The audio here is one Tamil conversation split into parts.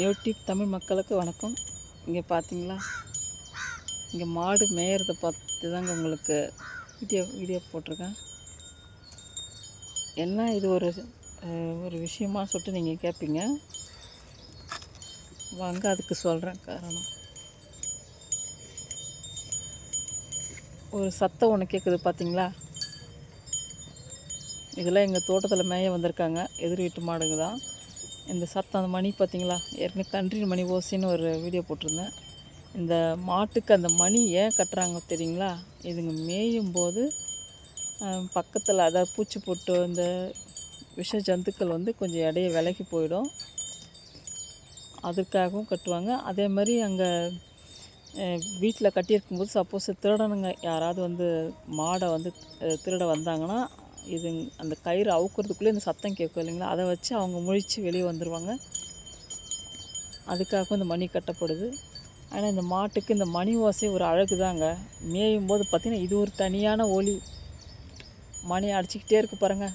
யூடியூப் தமிழ் மக்களுக்கு வணக்கம். இங்கே பார்த்தீங்களா இங்கே மாடு மேயறதை பார்த்து தாங்க உங்களுக்கு வீடியோ வீடியோ போட்டிருக்கேன். என்ன இது ஒரு ஒரு விஷயமா சொல்லிட்டு நீங்கள் கேட்பீங்க வாங்க அதுக்கு சொல்கிறேன் காரணம். ஒரு சத்தம் ஒன்று கேட்குது பார்த்தீங்களா இதெல்லாம் எங்கள் தோட்டத்தில் மேய வந்திருக்காங்க. எதிர் வீட்டு மாடுங்க தான். இந்த சத்தம் அந்த மணி பார்த்தீங்களா? ஏற்கனவே கன்றின் மணி ஓசின்னு ஒரு வீடியோ போட்டிருந்தேன். இந்த மாட்டுக்கு அந்த மணி ஏன் கட்டுறாங்க தெரியுங்களா? இதுங்க மேயும் போது பக்கத்தில் அதாவது பூச்சி போட்டு இந்த விஷ ஜந்துக்கள் வந்து கொஞ்சம் இடைய விலகி போயிடும். அதுக்காகவும் கட்டுவாங்க. அதே மாதிரி அங்கே வீட்டில் கட்டியிருக்கும்போது சப்போஸ் திருடனுங்க யாராவது வந்து மாடை வந்து திருட வந்தாங்கன்னா இது அந்த கயிறு அவுக்கிறதுக்குள்ளே இந்த சத்தம் கேட்கும் இல்லைங்களா? அதை வச்சு அவங்க முழிச்சு வெளியே வந்துடுவாங்க அதுக்காக இந்த மணி கட்டப்படுது. ஆனால் இந்த மாட்டுக்கு இந்த மணி ஓசை ஒரு அழகு தாங்க மேயும் போது பார்த்திங்கன்னா இது ஒரு தனியான ஒலி மணி அடிச்சுக்கிட்டே இருக்கு பாருங்க.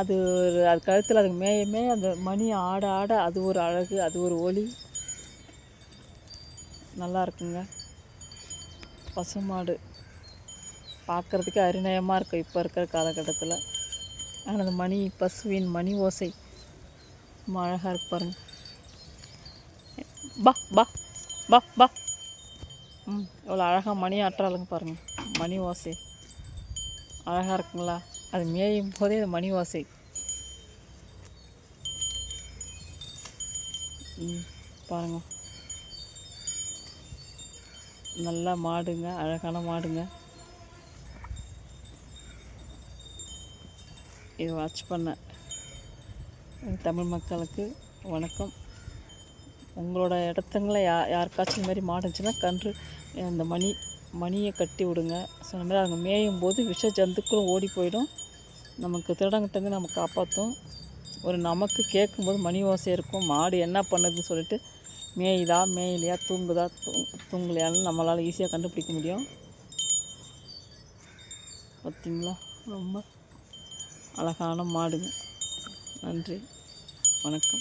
அது ஒரு அது கழுத்தில் அதுக்கு மேயமே அந்த மணி ஆட ஆட அது ஒரு அழகு அது ஒரு ஒலி நல்லா இருக்குங்க. பசுமாடு பார்க்குறதுக்கே அறிநயமாக இருக்கும் இப்போ இருக்கிற காலகட்டத்தில். ஆனால் அந்த மணி பசுவின் மணி ஓசை. ரொம்ப அழகாக இருக்கு பாருங்க. பா பா பா பா. ம் எவ்வளோ அழகாக மணி ஆட்டுறாளுங்க பாருங்கள் மணி ஓசை. அழகாக இருக்குங்களா? அது மேயும் போதே அது மணி ஓசை. ம் பாருங்கள் நல்லா மாடுங்க அழகான மாடுங்க. இது வாட்ச் பண்ணேன் தமிழ் மக்களுக்கு வணக்கம். உங்களோட இடத்துங்கள யா யாருக்காச்சும் இந்த மாதிரி மாடு இருந்துச்சுன்னா கன்று அந்த மணி மணியை கட்டி விடுங்க. சொன்ன மாதிரி அவங்க மேயும் போது விஷ ஜந்துக்களும் ஓடி போயிடும். நமக்கு திருடங்கிட்டங்க நம்ம காப்பாற்றும் ஒரு நமக்கு கேட்கும்போது மணி ஓசை இருக்கும். மாடு என்ன பண்ணுதுன்னு சொல்லிட்டு மேயுதா மேயிலையா தூங்குதா தூ தூங்கலையான்னு நம்மளால் ஈஸியாக கண்டுபிடிக்க முடியும். பார்த்திங்களா ரொம்ப அழகான மாடுங்க. நன்றி. வணக்கம்.